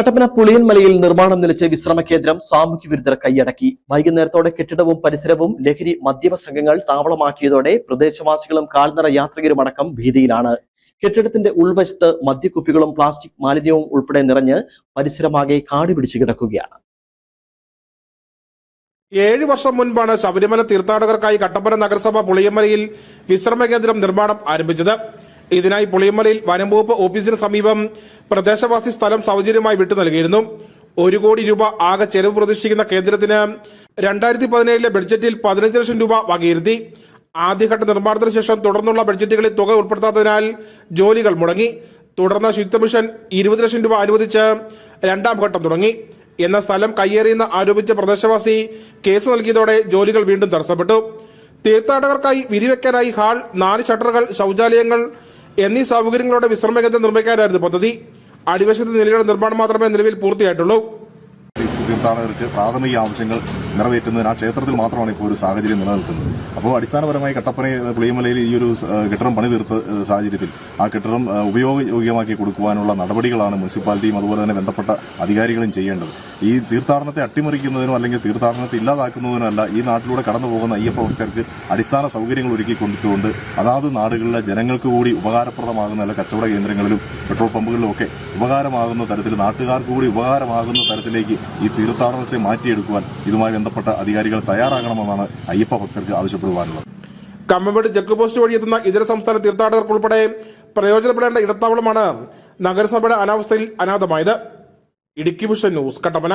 കട്ടപ്പന പുളിയൻമലയിൽ നിർമ്മാണം നിലച്ച വിശ്രമ കേന്ദ്രം സാമൂഹ്യ വിരുദ്ധർ കൈയടക്കി. വൈകുന്നേരത്തോടെ കെട്ടിടവും പരിസരവും ലഹരി മദ്യപ സംഘങ്ങൾ താവളമാക്കിയതോടെ പ്രദേശവാസികളും കാൽനട യാത്രികരുമടക്കം ഭീതിയിലാണ്. കെട്ടിടത്തിന്റെ ഉൾവശത്ത് മദ്യക്കുപ്പികളും പ്ലാസ്റ്റിക് മാലിന്യവും ഉൾപ്പെടെ നിറഞ്ഞ് പരിസരമാകെ കാട് പിടിച്ചു കിടക്കുകയാണ്. ഏഴ് വർഷം മുൻപാണ് ശബരിമല തീർത്ഥാടകർക്കായി കട്ടപ്പന നഗരസഭ പുളിയമ്മലയിൽ വിശ്രമ കേന്ദ്രം നിർമ്മാണം ആരംഭിച്ചത്. ഇതിനായി പുളിയമ്മലയിൽ വനംവകുപ്പ് ഓഫീസിന് സമീപം പ്രദേശവാസി സ്ഥലം സൗജന്യമായി വിട്ടു നൽകിയിരുന്നു. ഒരു കോടി രൂപ ആകെ ചെലവ് പ്രതീക്ഷിക്കുന്ന കേന്ദ്രത്തിന് രണ്ടായിരത്തി പതിനേഴിലെ ബഡ്ജറ്റിൽ പതിനഞ്ച് ലക്ഷം രൂപ വകയിരുത്തി. ആദ്യഘട്ട നിർമ്മാണത്തിന് ശേഷം തുടർന്നുള്ള ബഡ്ജറ്റുകളിൽ തുക ഉൾപ്പെടുത്താത്തതിനാൽ ജോലികൾ മുടങ്ങി. തുടർന്ന് ശുദ്ധ മിഷൻ ഇരുപത് ലക്ഷം രൂപ അനുവദിച്ച് രണ്ടാം ഘട്ടം തുടങ്ങി. എന്ന സ്ഥലം കയ്യേറിയെന്ന് ആരോപിച്ച പ്രദേശവാസി കേസ് നൽകിയതോടെ ജോലികൾ വീണ്ടും തടസ്സപ്പെട്ടു. തീർത്ഥാടകർക്കായി വിരിവെക്കാനായി ഹാൾ നാല് ഷട്ടറുകൾ ശൌചാലയങ്ങൾ എന്നീ സൗകര്യങ്ങളോടെ വിശ്രമ കേന്ദ്രം നിർമ്മിക്കാനായിരുന്നു പദ്ധതി. അടിവശത്തെ നിലയുടെ നിർമ്മാണം മാത്രമേ നിലവിൽ പൂർത്തിയായിട്ടുള്ളൂ. തീർത്ഥാടകർക്ക് പ്രാഥമിക ആവശ്യങ്ങൾ നിറവേറ്റുന്നതിന് ആ ക്ഷേത്രത്തിൽ മാത്രമാണ് ഇപ്പോൾ ഒരു സാഹചര്യം നിലനിൽക്കുന്നത്. അപ്പോൾ അടിസ്ഥാനപരമായി കട്ടപ്പന പുളിയമലയിൽ ഈ ഒരു കെട്ടിടം പണി തീർത്ത സാഹചര്യത്തിൽ ആ കെട്ടിടം ഉപയോഗയോഗ്യമാക്കി കൊടുക്കുവാനുള്ള നടപടികളാണ് മുനിസിപ്പാലിറ്റിയും അതുപോലെ തന്നെ ബന്ധപ്പെട്ട അധികാരികളും ചെയ്യേണ്ടത്. ഈ തീർത്ഥാടനത്തെ അട്ടിമറിക്കുന്നതിനോ അല്ലെങ്കിൽ തീർത്ഥാടനത്തെ ഇല്ലാതാക്കുന്നതിനോ അല്ല ഈ നാട്ടിലൂടെ കടന്നു പോകുന്ന അയ്യപ്പ ഭക്തർക്ക് അടിസ്ഥാന സൗകര്യങ്ങൾ ഒരുക്കി കൊടുത്തുകൊണ്ട് അതാത് നാടുകളിലെ ജനങ്ങൾക്ക് കൂടി ഉപകാരപ്രദമാകുന്ന അല്ല കച്ചവട കേന്ദ്രങ്ങളിലും പെട്രോൾ പമ്പുകളിലും ഒക്കെ ഉപകാരമാകുന്ന തരത്തിൽ നാട്ടുകാർക്ക് കൂടി ഉപകാരമാകുന്ന തരത്തിലേക്ക് ഈ തീർത്ഥാടനത്തെ മാറ്റിയെടുക്കുവാൻ ഇതുമായി ബന്ധപ്പെട്ട അധികാരികൾ തയ്യാറാകണമെന്നാണ് അയ്യപ്പ ഭക്തർക്ക് ആവശ്യപ്പെടുവാനുള്ളത്. കമ്മമ്പേട് ചെക്ക് പോസ്റ്റ് വഴി എത്തുന്ന ഇതര സംസ്ഥാന തീർത്ഥാടകർക്കുൾപ്പെടെ പ്രയോജനപ്പെടേണ്ട ഇടത്താവളമാണ് നഗരസഭയുടെ അനാവസ്ഥയിൽ അനാഥമായത്. Idukki vision news Kattappana.